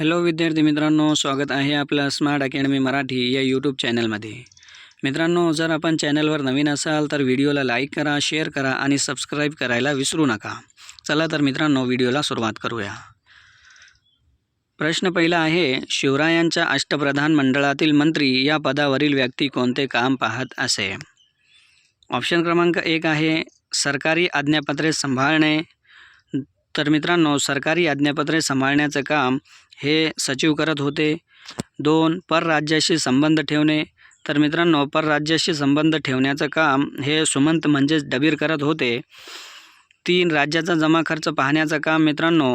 Hello विद्यार्थी मित्रांनो स्वागत आहे आपलं स्मार्ट अकॅडमी मराठी या यूट्यूब चॅनलमध्ये मित्रांनो जर आपण चॅनलवर नवीन असाल तर व्हिडिओला लाईक करा शेअर करा आणि सबस्क्राईब करायला विसरू नका. चला तर मित्रांनो व्हिडिओला सुरुवात करूया. प्रश्न पहिला आहे शिवरायांच्या अष्टप्रधान मंडळातील मंत्री या पदावरील व्यक्ती कोणते काम पाहत असे? ऑप्शन क्रमांक एक आहे सरकारी आज्ञापत्रे सांभाळणे. तर मित्रांनो सरकारी आज्ञापत्रे सांभाळण्याचं काम हे सचिव करत होते. दोन परराज्याशी संबंध ठेवणे. तर मित्रांनो परराज्याशी संबंध ठेवण्याचं काम हे सुमंत म्हणजेच डबीर करत होते. तीन राज्याचा जमा खर्च पाहण्याचं काम मित्रांनो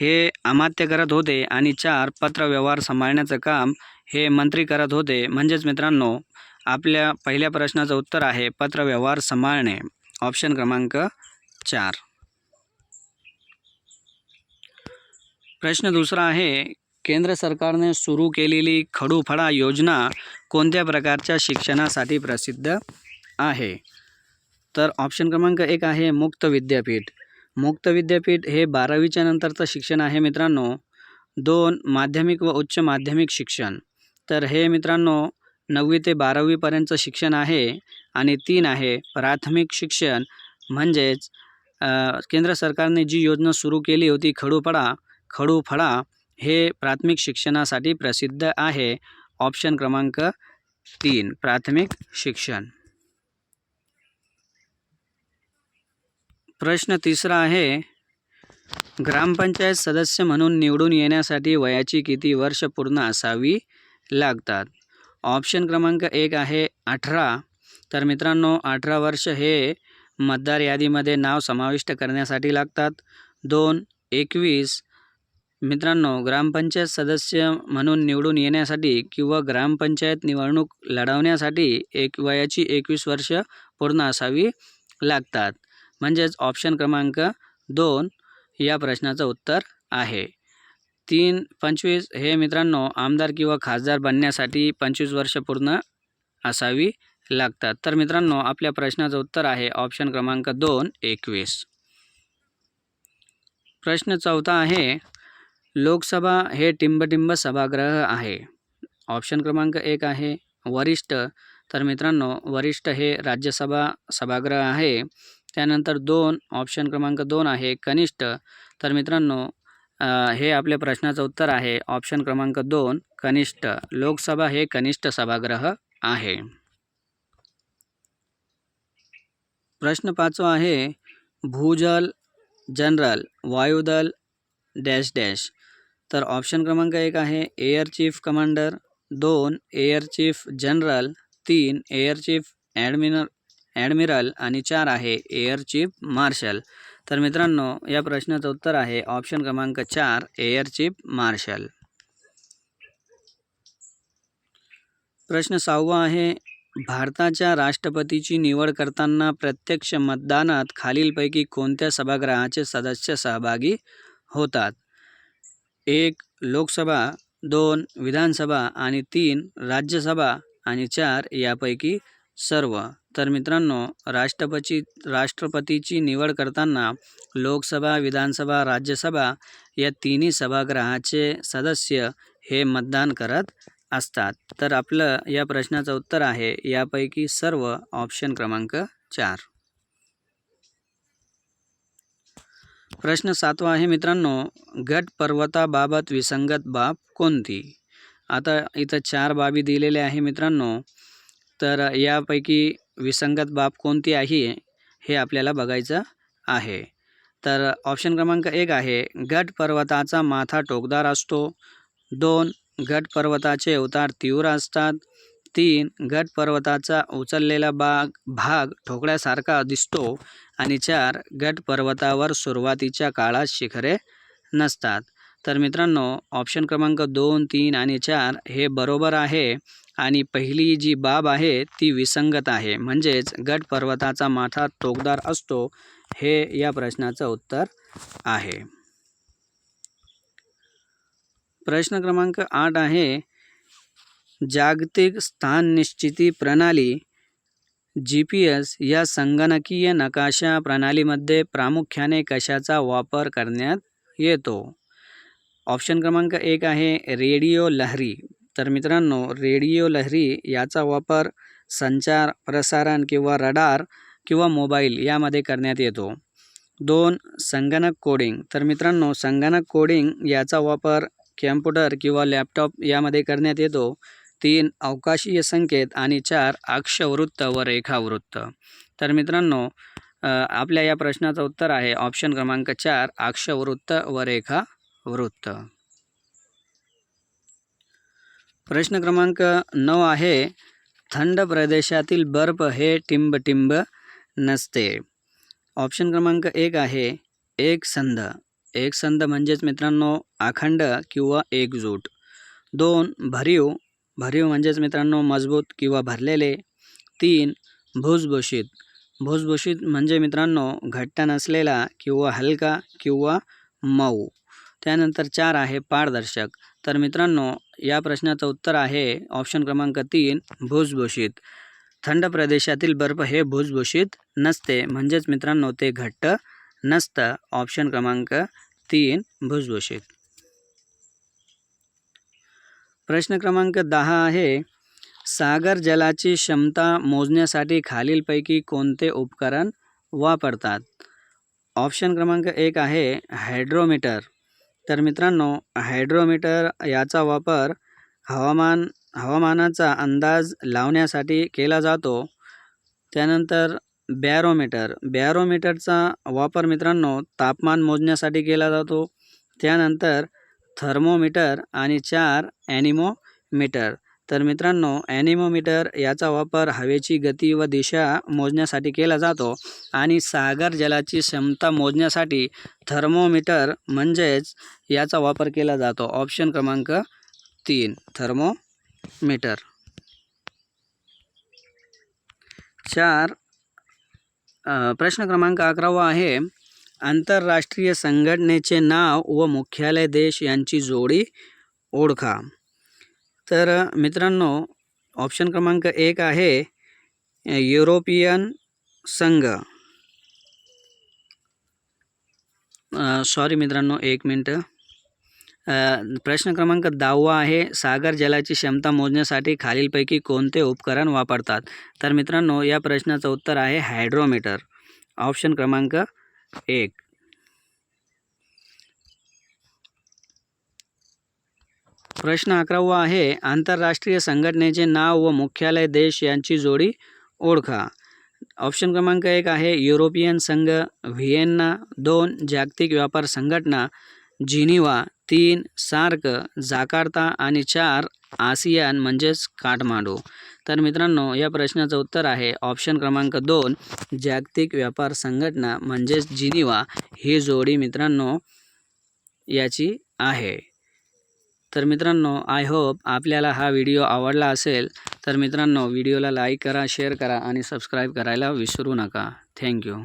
हे अमात्य करत होते. आणि चार पत्रव्यवहार सांभाळण्याचं काम हे मंत्री करत होते. म्हणजेच मित्रांनो आपल्या पहिल्या प्रश्नाचं उत्तर आहे पत्रव्यवहार सांभाळणे. ऑप्शन क्रमांक चार. प्रश्न दुसरा आहे केंद्र सरकारने सुरू केलेली खडूफडा योजना कोणत्या प्रकारच्या शिक्षणासाठी प्रसिद्ध आहे? तर ऑप्शन क्रमांक एक आहे मुक्त विद्यापीठ. मुक्त विद्यापीठ हे बारावीच्या नंतरचं शिक्षण आहे मित्रांनो. दोन माध्यमिक व उच्च माध्यमिक शिक्षण. तर हे मित्रांनो नववी ते बारावीपर्यंतचं शिक्षण आहे आणि तीन आहे प्राथमिक शिक्षण. म्हणजेच केंद्र सरकारने जी योजना सुरू केली होती खडूपडा खडूफळा हे प्राथमिक शिक्षणासाठी प्रसिद्ध आहे. ऑप्शन क्रमांक तीन प्राथमिक शिक्षण. प्रश्न तिसरा आहे ग्रामपंचायत सदस्य म्हणून निवडून येण्यासाठी वयाची किती वर्ष पूर्ण असावी लागतात? ऑप्शन क्रमांक एक आहे अठरा. तर मित्रांनो अठरा वर्ष हे मतदार यादीमध्ये नाव समाविष्ट करण्यासाठी लागतात. दोन एकवीस. मित्रांनो ग्रामपंचायत सदस्य म्हणून निवडून येण्यासाठी किंवा ग्रामपंचायत निवडणूक लढवण्यासाठी एक वयाची एकवीस वर्ष पूर्ण असावी लागतात. म्हणजेच ऑप्शन क्रमांक दोन या प्रश्नाचं उत्तर आहे. तीन पंचवीस हे मित्रांनो आमदार किंवा खासदार बनण्यासाठी पंचवीस वर्ष पूर्ण असावी लागतात. तर मित्रांनो आपल्या प्रश्नाचं उत्तर आहे ऑप्शन क्रमांक दोन एकवीस. प्रश्न चौथा आहे लोकसभा हे टिंबटिंब सभागृह आहे. ऑप्शन क्रमांक एक आहे वरिष्ठ. तर मित्रांनो वरिष्ठ हे राज्यसभा सभागृह आहे. त्यानंतर दोन ऑप्शन क्रमांक दोन आहे कनिष्ठ. तर मित्रांनो हे आपल्या प्रश्नाचं उत्तर आहे. ऑप्शन क्रमांक दोन कनिष्ठ. लोकसभा हे कनिष्ठ सभागृह आहे. प्रश्न पाचवा आहे भूजल जनरल वायुदल डॅश डॅश. तर ऑप्शन क्रमांक एक आहे एअर चीफ कमांडर दोन एअर चीफ जनरल तीन एअर चीफ ॲडमिनर ॲडमिरल आणि चार आहे एअर चीफ मार्शल. तर मित्रांनो या प्रश्नाचं उत्तर आहे ऑप्शन क्रमांक चार एअर चीफ मार्शल. प्रश्न सहावा आहे भारताच्या राष्ट्रपतीची निवड करताना प्रत्यक्ष मतदानात खालीलपैकी कोणत्या सभागृहाचे सदस्य सहभागी होतात? एक लोकसभा दोन विधानसभा आणि तीन राज्यसभा आणि चार यापैकी सर्व. तर मित्रांनो राष्ट्रपती राष्ट्रपतीची निवड करताना लोकसभा विधानसभा राज्यसभा या तिन्ही सभागृहाचे सदस्य हे मतदान करत असतात. तर आपलं या प्रश्नाचं उत्तर आहे यापैकी सर्व ऑप्शन क्रमांक चार. प्रश्न सातवा आहे मित्रांनो गट पर्वताबाबत विसंगत बाब कोणती? आता इथं चार बाबी दिलेल्या आहे मित्रांनो तर यापैकी विसंगत बाब कोणती आहे हे आपल्याला बघायचं आहे. तर ऑप्शन क्रमांक एक आहे गट पर्वताचा माथा टोकदार असतो. दोन गट पर्वताचे अवतार तीव्र असतात. तीन गट पर्वताचा उचललेला बाग भाग ठोकळ्यासारखा दिसतो आणि चार गट पर्वतावर सुरुवातीच्या काळात शिखरे नसतात. तर मित्रांनो ऑप्शन क्रमांक दोन तीन आणि चार हे बरोबर आहे आणि पहिली जी बाब आहे ती विसंगत आहे. म्हणजेच गट पर्वताचा माथा टोकदार असतो हे या प्रश्नाचं उत्तर आहे. प्रश्न क्रमांक आठ आहे जागतिक स्थान निश्चिती प्रणाली जी पी एस या संगणकीय नकाशा प्रणालीमध्ये प्रामुख्याने कशाचा वापर करण्यात येतो? ऑप्शन क्रमांक एक आहे रेडिओ लहरी. तर मित्रांनो रेडिओ लहरी याचा वापर संचार प्रसारण किंवा रडार किंवा मोबाईल यामध्ये करण्यात येतो. दोन संगणक कोडिंग. तर मित्रांनो संगणक कोडिंग याचा वापर कॅम्प्युटर किंवा लॅपटॉप यामध्ये करण्यात येतो. तीन अवकाशीय संकेत आणि चार अक्षवृत्त व रेखावृत्त. तर मित्रांनो आपल्या या प्रश्नाचं उत्तर आहे ऑप्शन क्रमांक चार अक्षवृत्त व रेखावृत्त. प्रश्न क्रमांक नऊ आहे थंड प्रदेशातील बर्फ हे टिंबटिंब नसते. ऑप्शन क्रमांक एक आहे एक संध. एक संध म्हणजेच मित्रांनो अखंड किंवा एकजूट. दोन भरीव भरीव म्हणजेच मित्रांनो मजबूत किंवा भरलेले तीन भुसभुशीत. भुसभुशीत म्हणजे मित्रांनो घट्ट नसलेला किंवा हलका किंवा मऊ. त्यानंतर चार आहे पारदर्शक. तर मित्रांनो या प्रश्नाचं उत्तर आहे ऑप्शन क्रमांक तीन भुसभुशीत. थंड प्रदेशातील बर्फ हे भुसभुशीत नसते. म्हणजेच मित्रांनो ते घट्ट नसतं. ऑप्शन क्रमांक तीन भुसभुशीत. प्रश्न क्रमांक दहा आहे सागर जलाची क्षमता मोजण्यासाठी खालीलपैकी कोणते उपकरण वापरतात? ऑप्शन क्रमांक एक आहे हायड्रोमीटर. तर मित्रांनो हायड्रोमीटर याचा वापर हवामान हवामानाचा अंदाज लावण्यासाठी केला जातो. त्यानंतर बॅरोमीटर. बॅरोमीटरचा वापर मित्रांनो तापमान मोजण्यासाठी केला जातो. त्यानंतर थर्मोमीटर आणि चार ॲनिमोमीटर. तर मित्रांनो ॲनिमोमीटर याचा वापर हवेची गती व दिशा मोजण्यासाठी केला जातो आणि सागर जलाची क्षमता मोजण्यासाठी थर्मोमीटर म्हणजेच याचा वापर केला जातो. ऑप्शन क्रमांक तीन थर्मोमीटर. चार प्रश्न क्रमांक अकरावा आहे. आंतरराष्ट्रीय संघटनेचे नाव व मुख्यालय देश यांची जोडी ओळखा. तर मित्रांनो ऑप्शन क्रमांक एक आहे युरोपियन संघ. सॉरी मित्रांनो एक मिनटं. प्रश्न क्रमांक दहावा आहे सागर जलाची क्षमता मोजण्यासाठी खालीलपैकी कोणते उपकरण वापरतात? तर मित्रांनो या प्रश्नाचं उत्तर आहे हायड्रोमीटर. ऑप्शन क्रमांक एक. प्रश्न अकरावा आहे आंतरराष्ट्रीय संघटनेचे नाव व मुख्यालय देश यांची जोडी ओळखा. ऑप्शन क्रमांक एक आहे युरोपियन संघ व्हिएन्ना दोन जागतिक व्यापार संघटना जिनिवा तीन सार्क जाकार्ता आणि चार आसियान म्हणजेच काठमांडू. तर मित्रांनो या प्रश्नाचं उत्तर आहे ऑप्शन क्रमांक दोन जागतिक व्यापार संघटना म्हणजेच जिनिवा. ही जोडी मित्रांनो याची आहे. तर मित्रांनो आय होप आपल्याला हा व्हिडिओ आवडला असेल तर मित्रांनो व्हिडिओला लाईक करा शेअर करा आणि सबस्क्राईब करायला विसरू नका. थँक्यू